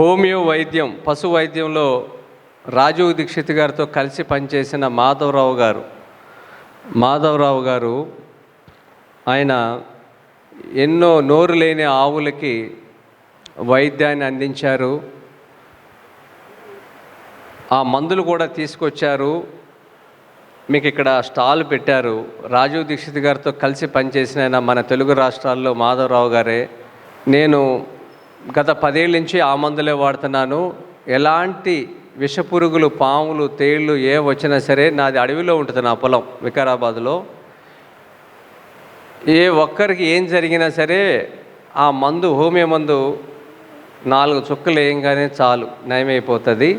Homeo వైద్యం పశు వైద్యంలో రాజీవ్ దీక్షిత్ గారితో కలిసి పనిచేసిన మాధవరావు గారు. మాధవరావు గారు ఆయన ఎన్నో నోరు లేని ఆవులకి వైద్యాన్ని అందించారు. ఆ మందులు కూడా తీసుకొచ్చారు. మీకు ఇక్కడ స్టాల్ పెట్టారు. రాజీవ్ దీక్షిత్ గారితో కలిసి పనిచేసిన ఆయన మన తెలుగు రాష్ట్రాల్లో మాధవరావు గారే. నేను గత పదేళ్ళ నుంచి ఆ మందులే వాడుతున్నాను. ఎలాంటి విషపురుగులు పాములు తేళ్ళు ఏ వచ్చినా సరే నాది అడవిలో ఉంటుంది నా పొలం వికారాబాద్లో. ఏ ఒక్కరికి ఏం జరిగినా సరే ఆ మందు హోమియో మందు నాలుగు చుక్కలు వేయంగానే చాలు నయమైపోతుంది.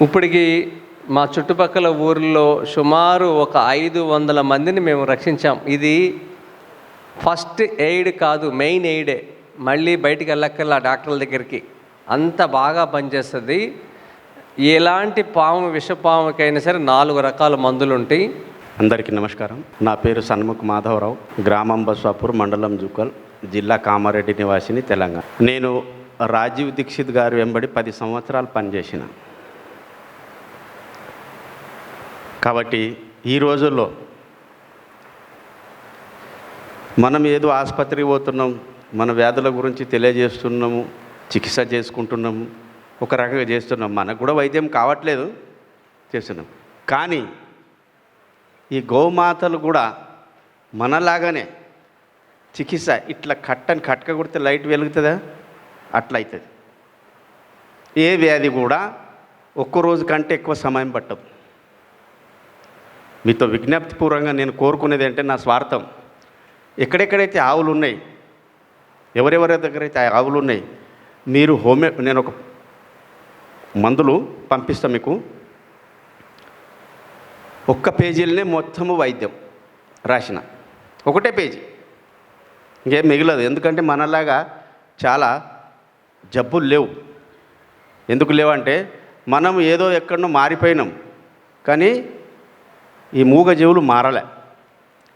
ఇప్పటికి మా చుట్టుపక్కల ఊర్లో సుమారు ఒక ఐదు వందల మందిని మేము రక్షించాం. ఇది ఫస్ట్ ఎయిడ్ కాదు మెయిన్ ఎయిడే. మళ్ళీ బయటికి వెళ్ళక్కర్లా డాక్టర్ల దగ్గరికి. అంత బాగా పనిచేస్తుంది. ఎలాంటి పాము విషపాముకైనా సరే నాలుగు రకాల మందులు ఉంటాయి అందరికీ నమస్కారం. నా పేరు సన్ముఖ్ మాధవరావు. గ్రామం బస్వాపూర్ మండలం జుక్కల్ జిల్లా కామారెడ్డి నివాసిని తెలంగాణ. నేను రాజీవ్ దీక్షిత్ గారు వెంబడి పది సంవత్సరాలు పనిచేసిన. కాబట్టి ఈ రోజుల్లో మనం ఏదో ఆసుపత్రికి పోతున్నాం. మన వ్యాధుల గురించి తెలియజేస్తున్నాము చికిత్స చేసుకుంటున్నాము ఒక రకంగా చేస్తున్నాం మనకు కూడా వైద్యం కావట్లేదు చేస్తున్నాం. కానీ ఈ గోమాతలు కూడా మనలాగానే చికిత్స ఇట్లా కట్టని కట్క కొడితే లైట్ వెలుగుతుందా? అట్లా అవుతుంది ఏ వ్యాధి కూడా ఒక్క రోజు కంటే ఎక్కువ సమయం పట్టదు. మీతో విజ్ఞప్తిపూర్వకంగా నేను కోరుకునేది అంటే నా స్వార్థం. ఎక్కడెక్కడైతే ఆవులు ఉన్నాయి ఎవరెవరి దగ్గర అయితే ఆవులు ఉన్నాయి మీరు హోమే నేను ఒక మందులు పంపిస్తాను మీకు. ఒక్క పేజీలనే మొత్తము వైద్యం రాసిన. ఒకటే పేజీ. ఇంకేం మిగలదు. ఎందుకంటే మనలాగా చాలా జబ్బులు లేవు. ఎందుకు లేవంటే మనం ఏదో ఎక్కడనో మారిపోయినాం కానీ ఈ మూగజీవులు మారలే.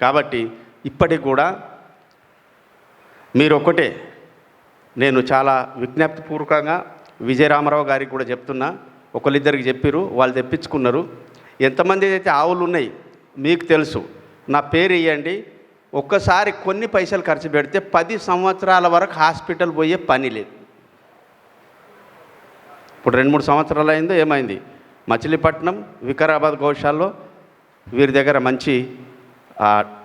కాబట్టి ఇప్పటికి కూడా మీరు ఒక్కటే నేను చాలా విజ్ఞప్తిపూర్వకంగా విజయరామారావు గారికి కూడా చెప్తున్నా. ఒకళ్ళిద్దరికి చెప్పిరు వాళ్ళు తెప్పించుకున్నారు. ఎంతమంది అయితే ఆవులు ఉన్నాయి మీకు తెలుసు. నా పేరు ఇవ్వండి ఒక్కసారి కొన్ని పైసలు ఖర్చు పెడితే పది సంవత్సరాల వరకు హాస్పిటల్ పోయే పని లేదు. ఇప్పుడు రెండు మూడు సంవత్సరాలు అయిందో ఏమైంది? మచిలీపట్నం వికారాబాద్ గోశాలలో వీరి దగ్గర మంచి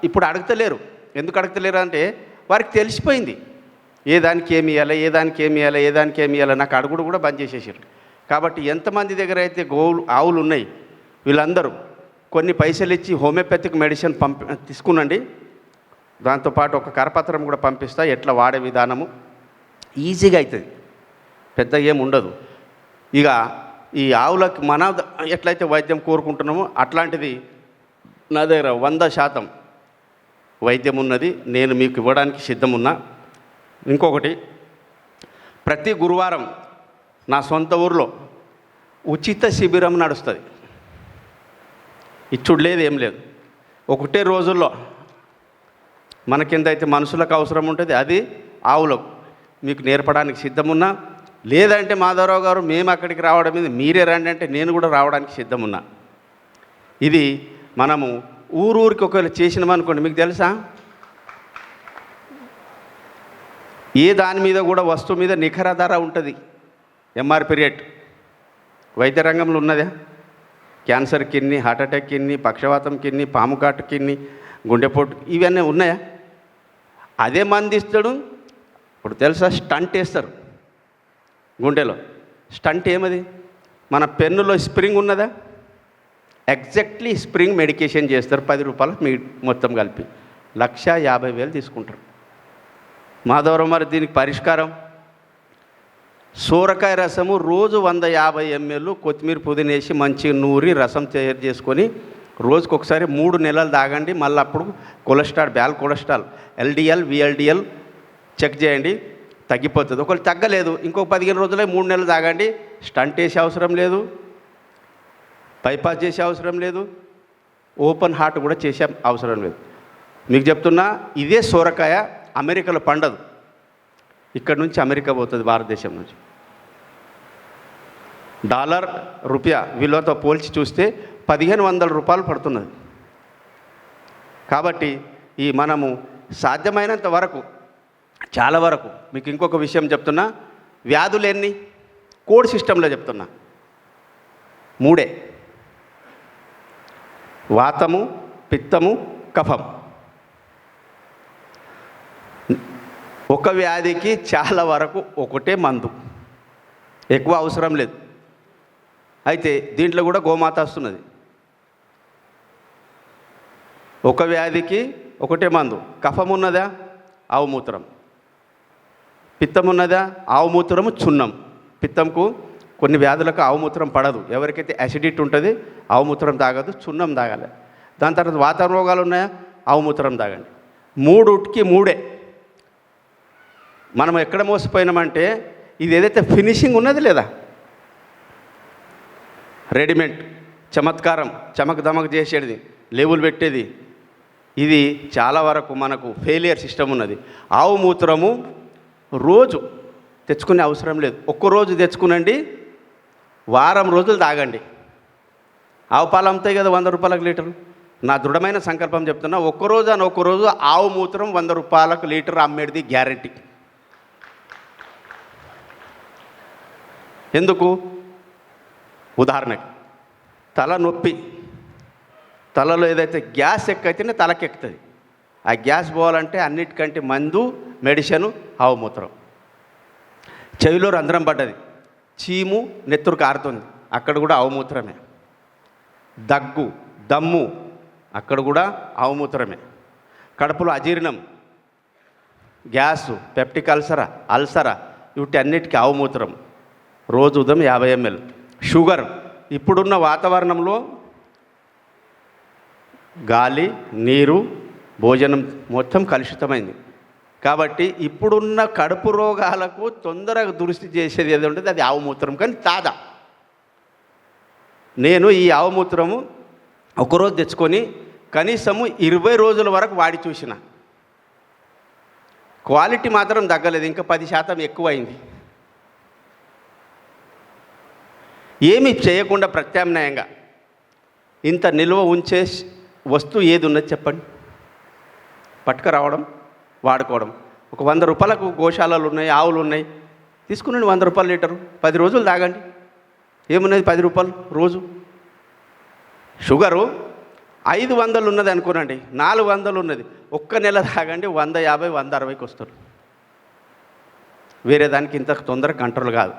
ఇప్పుడు అడగతలేరు. ఎందుకు అడగతలేరు అంటే వారికి తెలిసిపోయింది. ఏ దానికి ఏమి ఇవ్వాలి ఏ దానికి ఏమి ఇవ్వాలి ఏ దానికి ఏమి ఇవ్వాలి నాకు అడుగుడు కూడా బంద్ చేసేసారు. కాబట్టి ఎంతమంది దగ్గర అయితే గోవులు ఆవులు ఉన్నాయి వీళ్ళందరూ కొన్ని పైసలు ఇచ్చి హోమియోపతిక్ మెడిసిన్ పంపి తీసుకునండి. దాంతోపాటు ఒక కరపత్రం కూడా పంపిస్తా ఎట్లా వాడే విధానము. ఈజీగా అవుతుంది పెద్దగా ఏమి ఉండదు. ఇక ఈ ఆవులకు మన ఎట్లయితే వైద్యం కోరుకుంటున్నామో అట్లాంటిది నా దగ్గర వంద శాతం వైద్యం ఉన్నది నేను మీకు ఇవ్వడానికి సిద్ధమున్నా. ఇంకొకటి ప్రతి గురువారం నా సొంత ఊర్లో ఉచిత శిబిరం నడుస్తుంది. ఇచ్చుడు లేదు ఏం లేదు. ఒకటే రోజుల్లో మనకిందైతే మనుషులకు అవసరం ఉంటుంది అది ఆవులకు. మీకు నేర్పడానికి సిద్ధమున్నా. లేదంటే మాధవరావు గారు మేము అక్కడికి రావడం మీద మీరే రండి అంటే నేను కూడా రావడానికి సిద్ధమున్నా. ఇది మనము ఊరూరికి ఒకవేళ చేసినామనుకోండి మీకు తెలుసా? ఏ దాని మీద కూడా వస్తువు మీద నిఖర ధర ఉంటుంది ఎంఆర్పి రేట్ వైద్య రంగంలో ఉన్నదా? క్యాన్సర్ కిన్ని హార్ట్ అటాక్ కిన్ని పక్షవాతం కిన్ని పాము కాటు కిన్ని గుండెపోటు ఇవన్నీ ఉన్నాయా? అదే మంది ఇస్తాడు. ఇప్పుడు తెలుసా? స్టంట్ వేస్తారు గుండెలో. స్టంట్ ఏమది? మన పెన్నులో స్ప్రింగ్ ఉన్నదా? ఎగ్జాక్ట్లీ స్ప్రింగ్ మెడికేషన్ చేస్తారు పది రూపాయలు మీ మొత్తం కలిపి. లక్ష యాభై వేలు తీసుకుంటారు. మాధవరం మరి దీనికి పరిష్కారం? సూరకాయ రసము రోజు వంద యాభై ఎంఎల్ కొత్తిమీర పుదీనా వేసి మంచి నూరి రసం తయారు చేసుకొని రోజుకు ఒకసారి మూడు నెలలు తాగండి. మళ్ళీ అప్పుడు కొలెస్ట్రాల్ బ్యాల్ కొలెస్ట్రాల్ ఎల్డిఎల్ విఎల్డిఎల్ చెక్ చేయండి తగ్గిపోతుంది. ఒకవేళ తగ్గలేదు ఇంకో పదిహేను రోజులే మూడు నెలలు తాగండి. స్టంట్ వేసే అవసరం లేదు. బైపాస్ చేసే అవసరం లేదు. ఓపెన్ హార్ట్ కూడా చేసే అవసరం లేదు. మీకు చెప్తున్నా ఇదే సోరకాయ అమెరికాలో పండదు. ఇక్కడ నుంచి అమెరికా పోతుంది భారతదేశం నుంచి. డాలర్ రూపాయ విలువతో పోల్చి చూస్తే పదిహేను వందల రూపాయలు పడుతున్నది. కాబట్టి ఈ మనము సాధ్యమైనంత వరకు చాలా వరకు మీకు ఇంకొక విషయం చెప్తున్నా వ్యాధులు ఎన్ని? కోడ్ సిస్టంలో చెప్తున్నా. మూడే. వాతము పిత్తము కఫం. ఒక వ్యాధికి చాలా వరకు ఒకటే మందు. ఎక్కువ అవసరం లేదు. అయితే దీంట్లో కూడా గోమాత వస్తున్నది. ఒక వ్యాధికి ఒకటే మందు. కఫం ఉన్నదా? ఆవు మూత్రం. పిత్తం ఉన్నదా? ఆవు మూత్రము చున్నం. పిత్తంకు కొన్ని వ్యాధులకు ఆవు మూత్రం పడదు. ఎవరికైతే యాసిడిటీ ఉంటుంది ఆవు మూత్రం తాగదు చున్నం తాగాలి. దాని తర్వాత వాతావరణ రోగాలు ఉన్నాయా? ఆవు మూత్రం తాగండి. మూడుకి మూడే. మనం ఎక్కడ మోసపోయినామంటే ఇది ఏదైతే ఫినిషింగ్ ఉన్నది లేదా? రెడీమేడ్ చమత్కారం చమక్ దమక చేసేది లేబుల్ పెట్టేది. ఇది చాలా వరకు మనకు ఫెయిలియర్ సిస్టమ్ ఉన్నది. ఆవు మూత్రము రోజు తెచ్చుకునే అవసరం లేదు. ఒక్క రోజు తెచ్చుకునండి వారం రోజులు తాగండి. ఆవు పాలు అమ్ముతాయి కదా వంద రూపాయలకు లీటర్. నా దృఢమైన సంకల్పం చెప్తున్నా ఒక్క రోజు అని ఒక్కరోజు ఆవు మూత్రం వంద రూపాయలకు లీటర్ అమ్మేది గ్యారంటీ. ఎందుకు? ఉదాహరణకి తల నొప్పి. తలలో ఏదైతే గ్యాస్ ఎక్కువైతేనే తలకెక్కుతుంది ఆ గ్యాస్ పోవాలంటే అన్నిటికంటే మందు మెడిసిన్ ఆవుమూత్రం చెవిలో రంధ్రం పడ్డది. చీము నెత్తురు కారుతుంది. అక్కడ కూడా అవమూత్రమే. దగ్గు దమ్ము అక్కడ కూడా అవమూత్రమే. కడుపులో అజీర్ణం గ్యాసు పెప్టిక్ అల్సరా అల్సరా వీటి అన్నిటికీ ఆవుమూత్రం రోజు ఉదయం యాభై ఎంఎల్. షుగర్ ఇప్పుడున్న వాతావరణంలో గాలి నీరు భోజనం మొత్తం కలుషితమైంది. కాబట్టి ఇప్పుడున్న కడుపు రోగాలకు తొందరగా దృష్టి చేసేది ఏది ఉంటుంది? అది ఆవుమూత్రం కానీ తాదా. నేను ఈ ఆవుమూత్రము ఒకరోజు తెచ్చుకొని కనీసము ఇరవై రోజుల వరకు వాడి చూసిన. క్వాలిటీ మాత్రం తగ్గలేదు ఇంకా పది శాతం ఎక్కువైంది. ఏమి చేయకుండా ప్రత్యామ్నాయంగా ఇంత నిల్వ ఉంచే వస్తువు ఏది ఉన్నది చెప్పండి? పట్టుకురావడం? వాడుకోవడం. ఒక వంద రూపాయలకు గోశాలలు ఉన్నాయి ఆవులు ఉన్నాయి తీసుకునండి వంద రూపాయలు లీటరు. పది రోజులు తాగండి. ఏమున్నది పది రూపాయలు రోజు? షుగరు ఐదు వందలు ఉన్నది అనుకోనండి. నాలుగు వందలు ఉన్నది ఒక్క నెల తాగండి వంద యాభై వంద అరవైకి వస్తారు వేరే దానికి ఇంత తొందరగా కంట్రోల్ కాదు.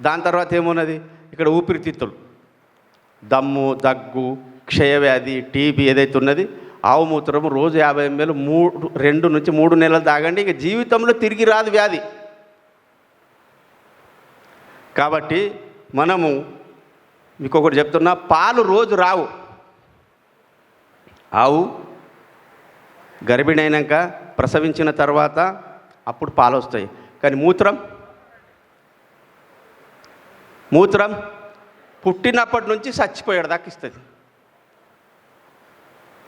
దాని తర్వాత ఏమున్నది? ఇక్కడ ఊపిరితిత్తులు. దమ్ము దగ్గు క్షయవ్యాధి టీబీ ఏదైతే ఉన్నది ఆవు మూత్రం రోజు యాభై ఎంఎల్ మూడు రెండు నుంచి మూడు నెలలు తాగండి ఇక జీవితంలో తిరిగి రాదు వ్యాధి. కాబట్టి మనము మీకు ఒకటి చెప్తున్నా పాలు రోజు రావు. ఆవు గర్భిణైనాక ప్రసవించిన తర్వాత అప్పుడు పాలు వస్తాయి. కానీ మూత్రం? మూత్రం పుట్టినప్పటి నుంచి చచ్చిపోయాడు దాకా ఇస్తుంది.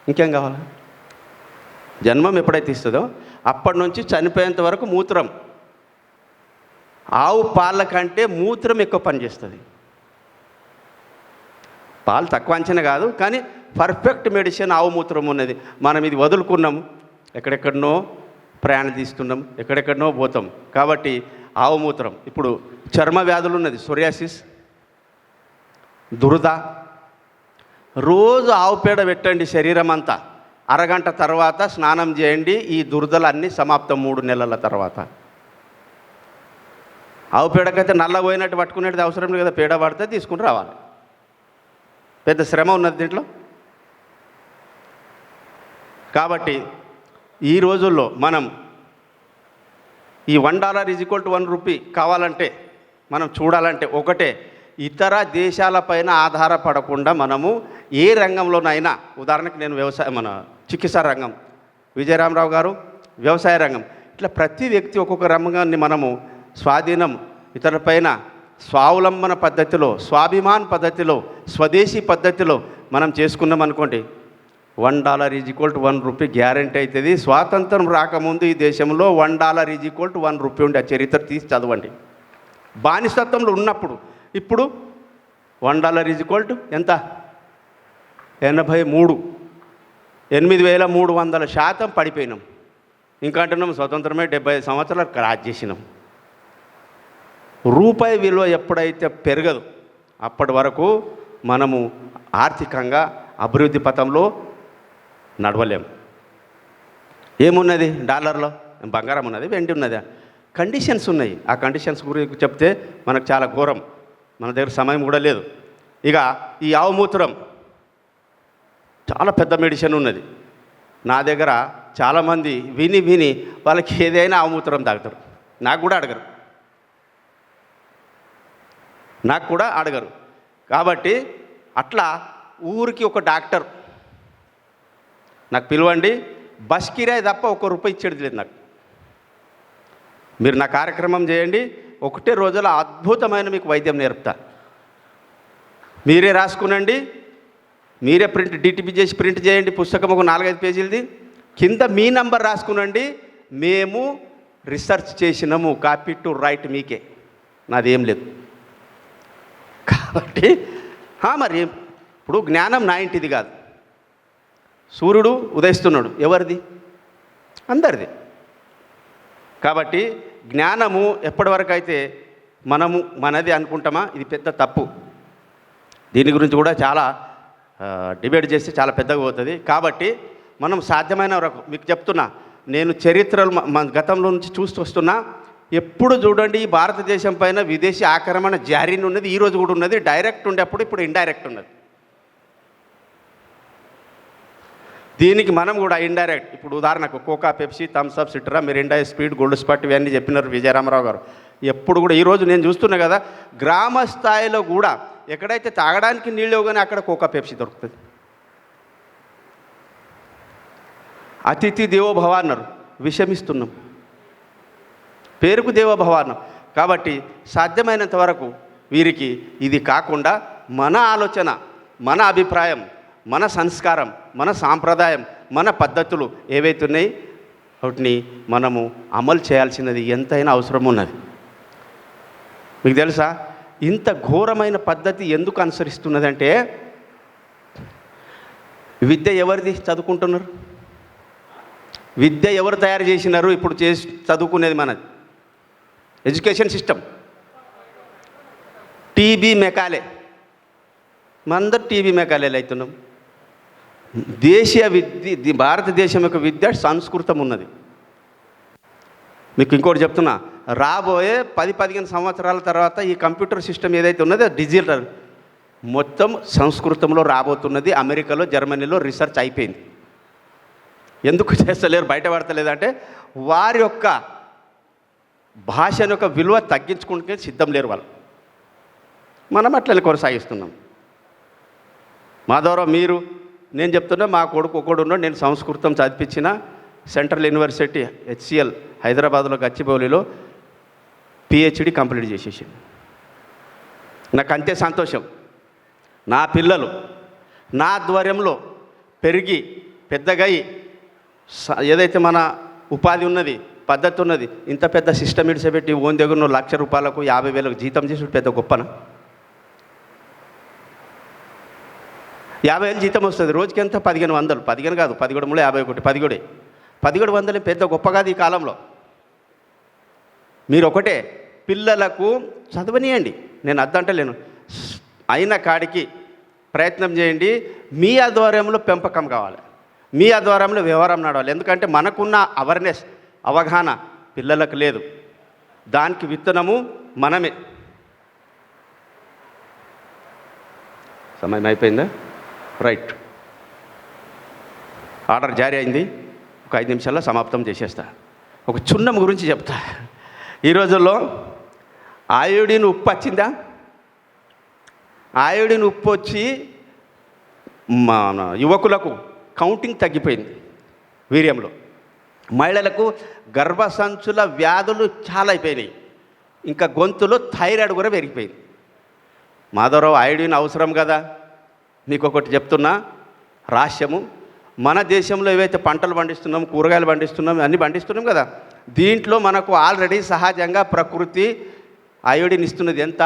ఇంకేం కావాలా? జన్మం ఎప్పుడైతే ఇస్తుందో అప్పటి నుంచి చనిపోయేంత వరకు మూత్రం. ఆవు పాల కంటే మూత్రం ఎక్కువ పనిచేస్తుంది పాలు తక్కువ అంచనా కాదు కానీ పర్ఫెక్ట్ మెడిసిన్ ఆవు మూత్రం ఉన్నది. మనం ఇది వదులుకున్నాం ఎక్కడెక్కడనో ప్రయాణం తీస్తున్నాం ఎక్కడెక్కడనో పోతాం. కాబట్టి ఆవు మూత్రం. ఇప్పుడు చర్మ వ్యాధులు ఉన్నది సొరియాసిస్ దురద రోజు ఆవు పేడ పెట్టండి శరీరం అంతా అరగంట తర్వాత స్నానం చేయండి ఈ దురదలు అన్నీ సమాప్తం మూడు నెలల తర్వాత. ఆవు పేడకైతే నల్ల పోయినట్టు పట్టుకునేది అవసరం లేదు కదా పేడ పడితే తీసుకుని రావాలి. పెద్ద శ్రమ ఉన్నది దీంట్లో. కాబట్టి ఈ రోజుల్లో మనం ఈ one dollar is equal to one rupee కావాలంటే మనం చూడాలంటే ఒకటే ఇతర దేశాలపైన ఆధారపడకుండా మనము ఏ రంగంలోనైనా ఉదాహరణకు నేను వ్యవసాయ మన చికిత్సా రంగం విజయరామరావు గారు వ్యవసాయ రంగం ఇట్లా ప్రతి వ్యక్తి ఒక్కొక్క రంగాన్ని మనము స్వాధీనం ఇతరులపైన స్వావలంబన పద్ధతిలో స్వాభిమాన్ పద్ధతిలో స్వదేశీ పద్ధతిలో మనం చేసుకున్నాం అనుకోండి one dollar is equal to one rupee guarantee అవుతుంది స్వాతంత్రం రాకముందు ఈ దేశంలో one dollar is equal to one rupee ఉండే ఆ చరిత్ర తీసి చదవండి. బానిసత్వంలో ఉన్నప్పుడు ఇప్పుడు one dollar is equal to ఎంత? ఎనభై మూడు. ఎనిమిది వేల మూడు వందల శాతం పడిపోయినాం. ఇంకా అంటున్నాం స్వతంత్రమే డెబ్బై సంవత్సరాలు క్రాస్ చేసినాం. రూపాయి విలువ ఎప్పుడైతే పెరగదు అప్పటి వరకు మనము ఆర్థికంగా అభివృద్ధి పథంలో నడవలేం. ఏమున్నది డాలర్లో? బంగారం ఉన్నది వెండి ఉన్నది. కండిషన్స్ ఉన్నాయి. ఆ కండిషన్స్ గురించి చెప్తే మనకు చాలా ఘోరం. మన దగ్గర సమయం కూడా లేదు. ఇక ఈ ఆవుమూత్రం చాలా పెద్ద మెడిసిన్ ఉన్నది. నా దగ్గర చాలామంది విని విని వాళ్ళకి ఏదైనా ఆవుమూత్రం తాగుతారు. నాకు కూడా అడగరు. నాకు కూడా అడగరు. కాబట్టి అట్లా ఊరికి ఒక డాక్టర్ నాకు పిలవండి బస్ కిరాయి తప్ప ఒక రూపాయి ఇచ్చేది లేదు నాకు. మీరు నా కార్యక్రమం చేయండి ఒకటే రోజుల అద్భుతమైన మీకు వైద్యం నేర్పుతా. మీరే రాసుకునండి మీరే ప్రింట్ డిటిపి చేసి ప్రింట్ చేయండి పుస్తకం ఒక నాలుగైదు పేజీలది. కింద మీ నంబర్ రాసుకునండి మేము రీసెర్చ్ చేసినాము కాపీ టు రైట్ మీకే. నాదేం లేదు. కాబట్టి మరి ఇప్పుడు జ్ఞానం నా ఇంటిది కాదు. సూర్యుడు ఉదయిస్తున్నాడు. ఎవరిది? అందరిది. కాబట్టి జ్ఞానము ఎప్పటివరకు అయితే మనము మనది అనుకుంటామా ఇది పెద్ద తప్పు. దీని గురించి కూడా చాలా డిబేట్ చేస్తే చాలా పెద్దగా పోతుంది. కాబట్టి మనం సాధ్యమైన వరకు మీకు చెప్తున్నా నేను చరిత్రలు మన గతంలో నుంచి చూస్తూ వస్తున్నా ఎప్పుడు చూడండి ఈ భారతదేశం పైన విదేశీ ఆక్రమణ జారీ ఉన్నది ఈరోజు కూడా ఉన్నది డైరెక్ట్ ఉండేప్పుడు ఇప్పుడు ఇండైరెక్ట్ ఉన్నది. దీనికి మనం కూడా ఇండైరెక్ట్ ఇప్పుడు ఉదాహరణకు Coca Pepsi Thums Up Citra ఇండా speed Gold Spot ఇవన్నీ చెప్పినారు విజయరామరావు గారు. ఎప్పుడు కూడా ఈరోజు నేను చూస్తున్నా కదా గ్రామ స్థాయిలో కూడా ఎక్కడైతే తాగడానికి నీళ్ళు కానీ అక్కడ కోకా పెప్సీ దొరుకుతుంది. అతిథి దేవోభవ అన్నారు విషమిస్తున్నాం. పేరుకు దేవోభవ అన్నాం. కాబట్టి సాధ్యమైనంత వరకు వీరికి ఇది కాకుండా మన ఆలోచన మన అభిప్రాయం మన సంస్కారం మన సాంప్రదాయం మన పద్ధతులు ఏవైతే ఉన్నాయి వాటిని మనము అమలు చేయాల్సినది ఎంతైనా అవసరం ఉన్నది. మీకు తెలుసా? ఇంత ఘోరమైన పద్ధతి ఎందుకు అనుసరిస్తున్నదంటే విద్య ఎవరిది చదువుకుంటున్నారు? విద్య ఎవరు తయారు చేసినారు? ఇప్పుడు చేసి చదువుకునేది మనది. Education system. TB Macaulay. మనందరూ టీబీ మెకాలేలు అవుతున్నాం. దేశీయ విద్య ది- భారతదేశం యొక్క విద్య సంస్కృతం ఉన్నది. మీకు ఇంకోటి చెప్తున్నా రాబోయే పది పదిహేను సంవత్సరాల తర్వాత ఈ కంప్యూటర్ సిస్టమ్ ఏదైతే ఉన్నదో డిజిటల్ మొత్తం సంస్కృతంలో రాబోతున్నది అమెరికాలో జర్మనీలో రీసెర్చ్ అయిపోయింది. ఎందుకు చేస్తలేరు బయటపడతలేదంటే వారి యొక్క భాషను యొక్క విలువ తగ్గించుకుంటే సిద్ధం లేరు వాళ్ళు. మనం అట్లనే కొనసాగిస్తున్నాం. మాధవరావు మీరు నేను చెప్తున్నా మా కొడుకు ఒకడు ఉన్నాడు నేను సంస్కృతం చదివించిన సెంట్రల్ యూనివర్సిటీ హెచ్సిఎల్ హైదరాబాద్లో గచ్చిబౌలిలో పిహెచ్డి కంప్లీట్ చేసేసి నాకు అంతే సంతోషం. నా పిల్లలు నా ఆధ్వర్యంలో పెరిగి పెద్దగయి ఏదైతే మన ఉపాధి ఉన్నది పద్ధతి ఉన్నది ఇంత పెద్ద సిస్టమ్ ఇడిచిపెట్టి ఓన్ దగ్గర లక్ష రూపాయలకు యాభై వేలకు జీతం చేసి పెద్ద గొప్పనా? యాభై వేలు జీతం వస్తుంది. రోజుకి ఎంత? పదిహేను వందలు. పదిహేను కాదు పదిహేడు మూడు యాభై ఒకటి పదిహేడే. పదిహేడు వందలు పెద్ద గొప్ప కాదు ఈ కాలంలో. మీరు ఒకటే పిల్లలకు చదవనియండి. నేను అద్దంటలేను అయిన కాడికి ప్రయత్నం చేయండి. మీ ఆధ్వర్యంలో పెంపకం కావాలి. మీ ఆధ్వర్యంలో వ్యవహారం నడవాలి. ఎందుకంటే మనకున్న అవేర్నెస్ అవగాహన పిల్లలకు లేదు. దానికి విత్తనము మనమే. సమయం అయిపోయిందా? రైట్. ఆర్డర్ జారీ అయింది. ఒక ఐదు నిమిషాల్లో సమాప్తం చేసేస్తా. ఒక చున్నం గురించి చెప్తా. ఈ రోజుల్లో ఆయోడిన్ ఉప్పు వచ్చిందా? ఆయోడిన్ ఉప్పు వచ్చి మన యువకులకు కౌంటింగ్ తగ్గిపోయింది వీర్యంలో. మహిళలకు గర్భసంచుల వ్యాధులు చాలా అయిపోయినాయి. ఇంకా గొంతులో థైరాయిడ్ కూడా పెరిగిపోయింది. మాధవరావు ఆయోడిన్ అవసరం కదా? నీకు ఒకటి చెప్తున్నా రాష్యము మన దేశంలో ఏవైతే పంటలు పండిస్తున్నాం కూరగాయలు పండిస్తున్నాం అన్నీ పండిస్తున్నాం కదా దీంట్లో మనకు ఆల్రెడీ సహజంగా ప్రకృతి అయోడిన్ ఇస్తున్నది ఎంత?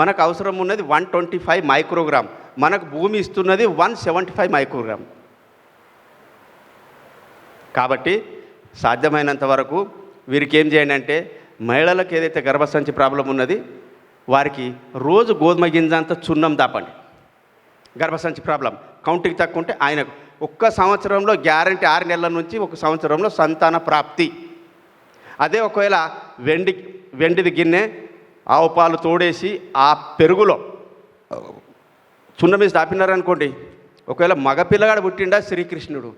మనకు అవసరం ఉన్నది వన్ ట్వంటీ ఫైవ్ మైక్రోగ్రామ్. మనకు భూమి ఇస్తున్నది వన్ సెవెంటీ ఫైవ్ మైక్రోగ్రామ్. కాబట్టి సాధ్యమైనంత వరకు వీరికి ఏం చేయండి అంటే మహిళలకు ఏదైతే గర్భసంచి ప్రాబ్లం ఉన్నది వారికి రోజు గోధుమ గింజ అంతా చున్నం దాపండి. గర్భసంచి ప్రాబ్లం. కౌంటింగ్ తక్కువ ఉంటే ఆయనకు. ఒక్క సంవత్సరంలో గ్యారంటీ ఆరు నెలల నుంచి ఒక సంవత్సరంలో సంతాన ప్రాప్తి. అదే ఒకవేళ వెండి వెండిది గిన్నె ఆవు పాలు తోడేసి ఆ పెరుగులో చున్నం మీద దాపినారనుకోండి ఒకవేళ మగపిల్లగాడు పుట్టిండా శ్రీకృష్ణుడు.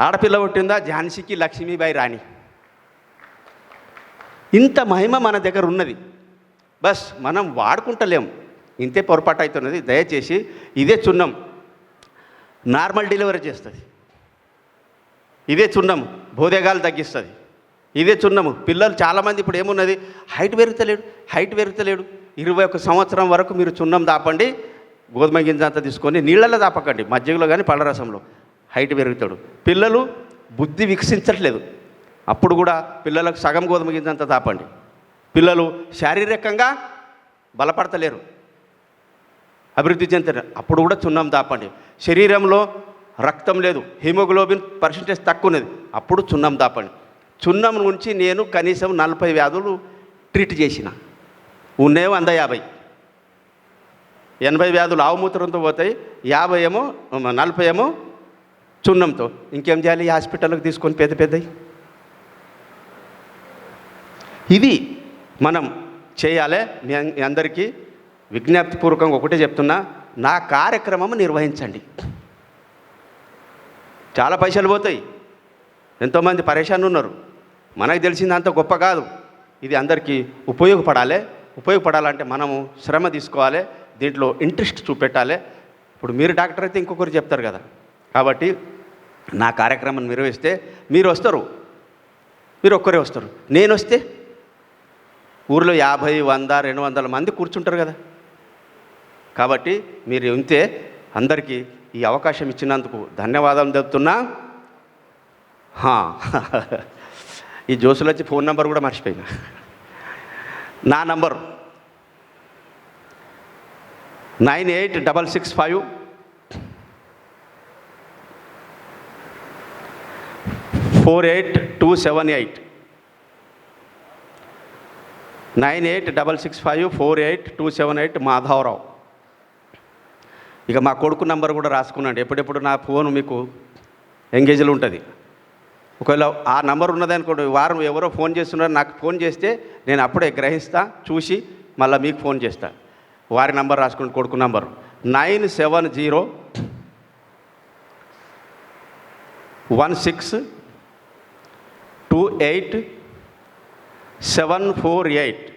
ఆడపిల్ల పుట్టిందా ఝాన్సీకి లక్ష్మీబాయి రాణి. ఇంత మహిమ మన దగ్గర ఉన్నది. బస్ మనం వాడుకుంటలేం. ఇంతే పొరపాటు అవుతున్నది. దయచేసి ఇదే చున్నం. నార్మల్ డెలివరీ చేస్తుంది. ఇదే చున్నం. భోదేగాలు తగ్గిస్తుంది. ఇదే చున్నము పిల్లలు చాలామంది ఇప్పుడు ఏమున్నది? హైట్ పెరుగుతలేడు. హైట్ పెరుగుతలేడు. ఇరవై ఒక సంవత్సరం వరకు మీరు చున్నం దాపండి. గోధుమ గింజ అంతా తీసుకొని నీళ్ళల్లో దాపకండి. మజ్జిగలో కానీ పళ్ళరసంలో. హైట్ పెరుగుతాడు. పిల్లలు బుద్ధి వికసించట్లేదు. అప్పుడు కూడా పిల్లలకు సగం గోధుమ గింజ అంతా దాపండి. పిల్లలు శారీరకంగా బలపడతలేరు. అభివృద్ధి చెందుతారు. అప్పుడు కూడా చున్నం దాపండి. శరీరంలో రక్తం లేదు. హిమోగ్లోబిన్ పర్సంటేజ్ తక్కువ ఉన్నది అప్పుడు చున్నం దాపండి. చున్నం నుంచి నేను కనీసం నలభై వ్యాధులు ట్రీట్ చేసిన. ఉన్నాయో వంద యాభై. ఎనభై వ్యాధులు ఆవుమూత్రంతో పోతాయి. యాభై ఏమో నలభై ఏమో చున్నంతో ఇంకేం చేయాలి? ఈ హాస్పిటల్కి తీసుకొని పెద్ద పెద్దవి ఇది మనం చేయాలి మీ అందరికీ. విజ్ఞప్తిపూర్వకంగా ఒకటే చెప్తున్నా నా కార్యక్రమం నిర్వహించండి. చాలా పైసలు పోతాయి. ఎంతోమంది పరేషాన్ ఉన్నారు. మనకు అంత గొప్ప కాదు. ఇది అందరికీ ఉపయోగపడాలి. ఉపయోగపడాలంటే మనము శ్రమ తీసుకోవాలి. దీంట్లో ఇంట్రెస్ట్ చూపెట్టాలి. ఇప్పుడు మీరు డాక్టర్ అయితే ఇంకొకరు చెప్తారు కదా. కాబట్టి నా కార్యక్రమం నిర్వహిస్తే మీరు వస్తారు. మీరు ఒక్కరే వస్తారు. నేను వస్తే ఊర్లో యాభై వంద రెండు వందల మంది కూర్చుంటారు కదా. కాబట్టి మీరు ఉంటే అందరికీ ఈ అవకాశం ఇచ్చినందుకు ధన్యవాదాలు చెప్తున్నా ఈ జోసులు వచ్చి ఫోన్ నెంబర్ కూడా మర్చిపోయినా. నా number nine eight double six five. Four eight two seven eight. Nine eight double six five four eight two seven eight Madhavarao. ఇక మా కొడుకు నంబర్ కూడా రాసుకున్నాడు. ఎప్పుడెప్పుడు నా ఫోన్ మీకు ఎంగేజ్లో ఉంటుంది. ఒకవేళ ఆ నంబర్ ఉన్నది అనుకోండి వారం ఎవరో ఫోన్ చేస్తున్నారు నాకు ఫోన్ చేస్తే నేను అప్పుడే గ్రహిస్తా చూసి మళ్ళీ మీకు ఫోన్ చేస్తా. వారి నంబర్ రాసుకుని కొడుకు number. Nine seven zero one six two eight seven four eight.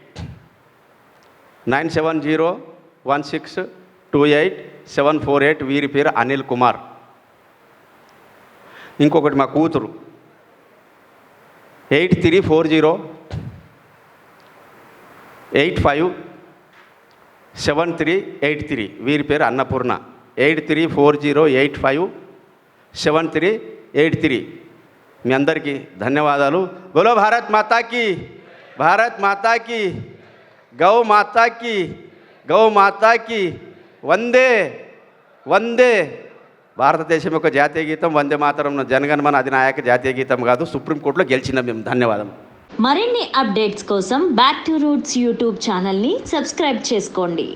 Nine seven zero one six two eight seven four eight వీరి పేరు అనిల్ కుమార్. ఇంకొకటి మా కూతురు. Eight three four zero eight five seven three eight three వీరి పేరు Annapurna. Eight three four zero eight five seven three eight three. మీ అందరికీ ధన్యవాదాలు. బోలో భారత్ మాతాకి భారత్ మాతాకి గౌ మాతాకి గౌ మాతాకి వందే వందే. భారతదేశం యొక్క జాతీయ గీతం వందే మాతరం జనగణమన అధినాయక జాతీయ గీతం కాదు సుప్రీంకోర్టులో గెలిచిన మేము. ధన్యవాదం. మరిన్ని అప్డేట్స్ కోసం బ్యాక్ టు రూట్స్ యూట్యూబ్ ఛానల్ని సబ్స్క్రైబ్ చేసుకోండి.